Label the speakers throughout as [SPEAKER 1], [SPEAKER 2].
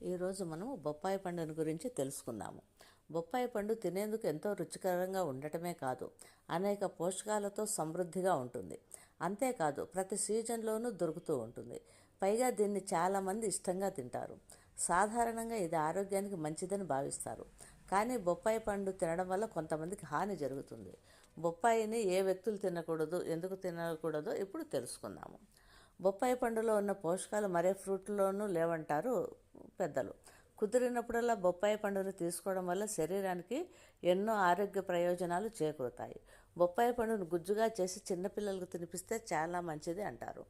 [SPEAKER 1] ఈరోజు మనం బొప్పాయి పండుని గురించి తెలుసుకుందాము. బొప్పాయి పండు తినేందుకు ఎంతో రుచికరంగా ఉండటమే కాదు అనేక పోషకాలతో సమృద్ధిగా ఉంటుంది. అంతేకాదు ప్రతి సీజన్లోనూ దొరుకుతూ ఉంటుంది. పైగా దీన్ని చాలామంది ఇష్టంగా తింటారు. సాధారణంగా ఇది ఆరోగ్యానికి మంచిదని భావిస్తారు. కానీ బొప్పాయి పండు తినడం వల్ల కొంతమందికి హాని జరుగుతుంది. బొప్పాయిని ఏ వ్యక్తులు తినకూడదు ఎందుకు తినకూడదో ఇప్పుడు తెలుసుకుందాము. బొప్పాయి పండులో ఉన్న పోషకాలు మరే ఫ్రూట్లోనూ లేవంటారు పెద్దలు. కుదిరినప్పుడల్లా బొప్పాయి పండును తీసుకోవడం వల్ల శరీరానికి ఎన్నో ఆరోగ్య ప్రయోజనాలు చేకూరుతాయి. బొప్పాయి పండును గుజ్జుగా చేసి చిన్నపిల్లలకు తినిపిస్తే చాలా మంచిది అంటారు.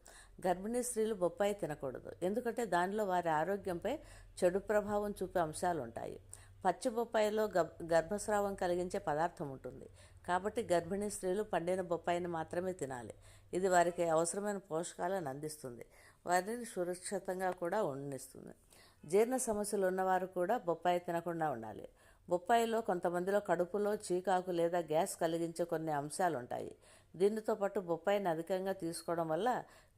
[SPEAKER 1] గర్భిణీ స్త్రీలు బొప్పాయి తినకూడదు. ఎందుకంటే దానిలో వారి ఆరోగ్యంపై చెడు ప్రభావం చూపే అంశాలు ఉంటాయి పచ్చి బొప్పాయిలో గర్భస్రావం కలిగించే పదార్థం ఉంటుంది. కాబట్టి గర్భిణీ స్త్రీలు పండిన బొప్పాయిని మాత్రమే తినాలి. ఇది వారికి అవసరమైన పోషకాలను అందిస్తుంది. వారిని సురక్షితంగా కూడా ఉండిస్తుంది. జీర్ణ సమస్యలు ఉన్నవారు కూడా బొప్పాయి తినకుండా ఉండాలి. బొప్పాయిలో కొంతమందిలో కడుపులో చీకాకు లేదా గ్యాస్ కలిగించే కొన్ని అంశాలు ఉంటాయి దీనితో పాటు బొప్పాయిని అధికంగా తీసుకోవడం వల్ల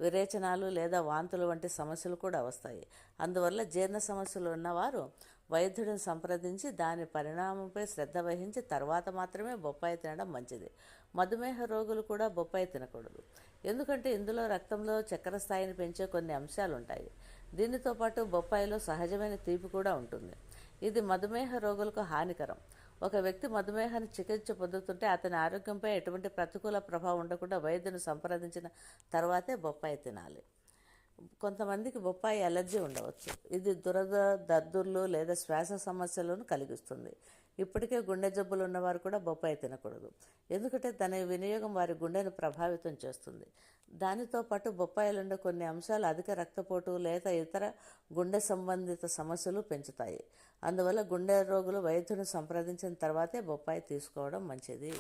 [SPEAKER 1] విరేచనాలు లేదా వాంతులు వంటి సమస్యలు కూడా వస్తాయి. అందువల్ల జీర్ణ సమస్యలు ఉన్నవారు వైద్యుడిని సంప్రదించి దాని పరిణామంపై శ్రద్ధ వహించి తర్వాత మాత్రమే బొప్పాయి తినడం మంచిది. మధుమేహ రోగులు కూడా బొప్పాయి తినకూడదు. ఎందుకంటే ఇందులో రక్తంలో చక్కెర స్థాయిని పెంచే కొన్ని అంశాలు ఉంటాయి దీనితో పాటు బొప్పాయిలో సహజమైన తీపి కూడా ఉంటుంది. ఇది మధుమేహ రోగులకు హానికరం. ఒక వ్యక్తి మధుమేహాన్ని చికిత్స పొందుతుంటే అతని ఆరోగ్యంపై ఎటువంటి ప్రతికూల ప్రభావం ఉండకుండా వైద్యుని సంప్రదించిన తర్వాతే బొప్పాయి తినాలి. కొంతమందికి బొప్పాయి అలర్జీ ఉండవచ్చు. ఇది దురద దద్దుర్లు లేదా శ్వాస సమస్యలను కలిగిస్తుంది. ఇప్పటికే గుండె జబ్బులు ఉన్నవారు కూడా బొప్పాయి తినకూడదు. ఎందుకంటే దాని వినియోగం వారి గుండెను ప్రభావితం చేస్తుంది. దానితో పాటు బొప్పాయిలుండే కొన్ని అంశాలు అధిక రక్తపోటు లేదా ఇతర గుండె సంబంధిత సమస్యలు పెంచుతాయి. అందువల్ల గుండె రోగులు వైద్యుని సంప్రదించిన తర్వాతే బొప్పాయి తీసుకోవడం మంచిది.